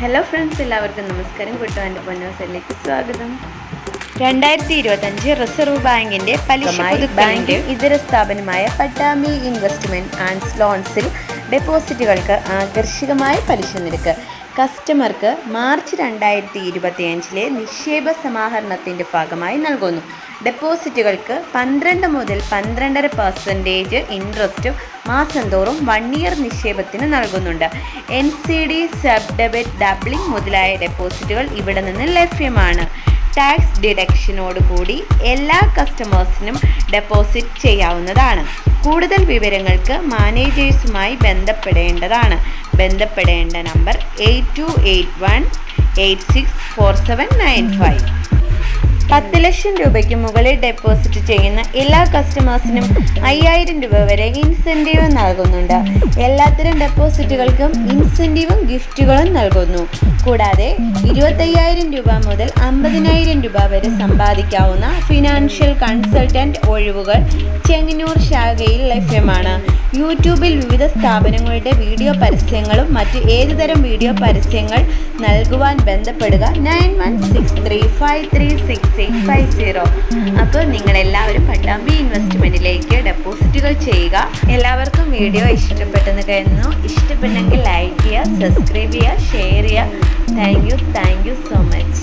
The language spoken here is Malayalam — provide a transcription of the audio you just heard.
ഹലോ ഫ്രണ്ട്സ് എല്ലാവർക്കും നമസ്കാരം. കുട്ടുവാന്റെ പൊന്നോസിലേക്ക് സ്വാഗതം. രണ്ടായിരത്തി ഇരുപത്തഞ്ച് റിസർവ് ബാങ്കിന്റെ പലിശ ബാങ്ക്. ഇതര സ്ഥാപനമായ പട്ടാമി ഇൻവെസ്റ്റ്മെന്റ് ആൻഡ് ലോൺസിൽ ഡെപ്പോസിറ്റുകൾക്ക് ആകർഷകമായ പലിശ നിരക്ക്. കസ്റ്റമർക്ക് മാർച്ച് രണ്ടായിരത്തി ഇരുപത്തിയഞ്ചിലെ നിക്ഷേപ സമാഹരണത്തിന്റെ ഭാഗമായി നൽകുന്നു. ഡെപ്പോസിറ്റുകൾക്ക് പന്ത്രണ്ട് മുതൽ പന്ത്രണ്ടര പെർസെന്റേജ് ഇൻട്രസ്റ്റും മാസം തോറും വൺ ഇയർ നിക്ഷേപത്തിന് നൽകുന്നുണ്ട്. N C D sub debit doubling മുതലായ ഡെപ്പോസിറ്റുകൾ ഇവിടെ നിന്ന് ലഭ്യമാണ്. ടാക്സ് ഡിഡക്ഷനോട് കൂടി എല്ലാ കസ്റ്റമേഴ്സിനും ഡെപ്പോസിറ്റ് ചെയ്യാവുന്നതാണ്. കൂടുതൽ വിവരങ്ങൾക്ക് മാനേജേഴ്സുമായി ബന്ധപ്പെടേണ്ടതാണ്. ബന്ധപ്പെടേണ്ട number eight two eight one eight six four seven nine five പത്ത് ലക്ഷം രൂപയ്ക്ക് മുകളിൽ ഡെപ്പോസിറ്റ് ചെയ്യുന്ന എല്ലാ കസ്റ്റമേഴ്സിനും അയ്യായിരം രൂപ വരെ ഇൻസെന്റീവ് നൽകുന്നുണ്ട്. എല്ലാത്തരം ഡെപ്പോസിറ്റുകൾക്കും ഇൻസെന്റീവും ഗിഫ്റ്റുകളും നൽകുന്നു. കൂടാതെ ഇരുപത്തയ്യായിരം രൂപ മുതൽ അമ്പതിനായിരം രൂപ വരെ സമ്പാദിക്കാവുന്ന ഫിനാൻഷ്യൽ കൺസൾട്ടന്റ് ഒഴിവുകൾ ചെങ്ങന്നൂർ ശാഖയിൽ ലഭ്യമാണ്. യൂട്യൂബിൽ വിവിധ സ്ഥാപനങ്ങളുടെ വീഡിയോ പരസ്യങ്ങളും മറ്റ് ഏതുതരം വീഡിയോ പരസ്യങ്ങൾ നൽകുവാൻ ബന്ധപ്പെടുക nine one six three five three six. Eight five zero അപ്പോൾ നിങ്ങളെല്ലാവരും പട്ടാമ്പി ഇൻവെസ്റ്റ്മെന്റിലേക്ക് ഡെപ്പോസിറ്റുകൾ ചെയ്യുക. എല്ലാവർക്കും വീഡിയോ ഇഷ്ടപ്പെട്ടെന്ന് കരുതുന്നു. ഇഷ്ടപ്പെട്ടെങ്കിൽ ലൈക്ക് ചെയ്യുക സബ്സ്ക്രൈബ് ചെയ്യുക ഷെയർ ചെയ്യുക. Thank you thank you so much